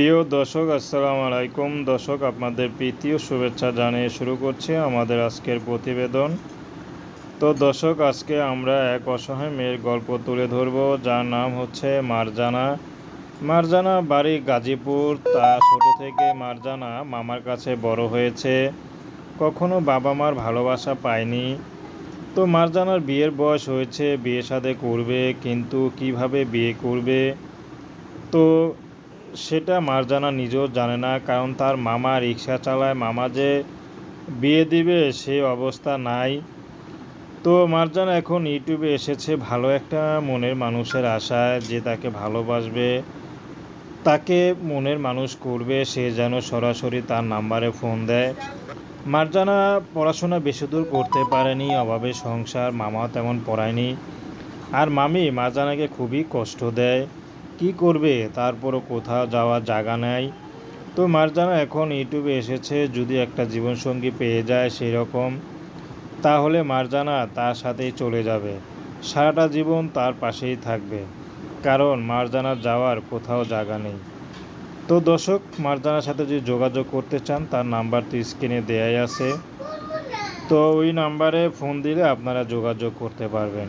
প্রিয় দর্শক, আসসালামু আলাইকুম। দর্শক, আপনাদের প্রীতি ও শুভেচ্ছা জানিয়ে শুরু করছি আমাদের আজকের প্রতিবেদন। তো দর্শক, আজকে আমরা এক অসহায় মেয়ের গল্প তুলে ধরব, যার নাম হচ্ছে মারজানা। মারজানা বাড়ি গাজীপুর। তা ছোট থেকে মারজানা মামার কাছে বড় হয়েছে। কখনো বাবা মার ভালোবাসা পায়নি। তো মারজানার বিয়ের বয়স হয়েছে, বিয়ে সাথে করবে, কিন্তু কীভাবে বিয়ে করবে? তো সেটা মারজানা নিজেও জানে না, কারণ তার মামা রিক্সা চালায়। মামা যে বিয়ে দিবে সে অবস্থা নাই। তো মারজানা এখন ইউটিউবে এসেছে ভালো একটা মনের মানুষের আশায়, যে তাকে ভালোবাসবে, তাকে মনের মানুষ করবে, সে যেন সরাসরি তার নাম্বারে ফোন দেয়। মারজানা পড়াশোনা বেশি দূর করতে পারেনি, অভাবে সংসার, মামাও তেমন পড়ায়নি। আর মামি মারজানাকে খুবই কষ্ট দেয়। কি করবে? তারপরও কোথাও যাওয়ার জায়গা নেই। তো মারজানা, এখন ইউটিউবে এসেছে, যদি একটা জীবনসঙ্গী পেয়ে যায় সেই রকম তাহলে মারজানা তার সাথেই চলে যাবে। সারাটা জীবন তার পাশেই থাকবে, কারণ মারজানার যাওয়ার কোথাও জায়গা নেই। তো দর্শক, মারজানার সাথে যদি যোগাযোগ করতে চান, তার নাম্বার তো স্ক্রিনে দেয়াই আছে। তো ওই নাম্বারে ফোন দিলে আপনারা যোগাযোগ করতে পারবেন।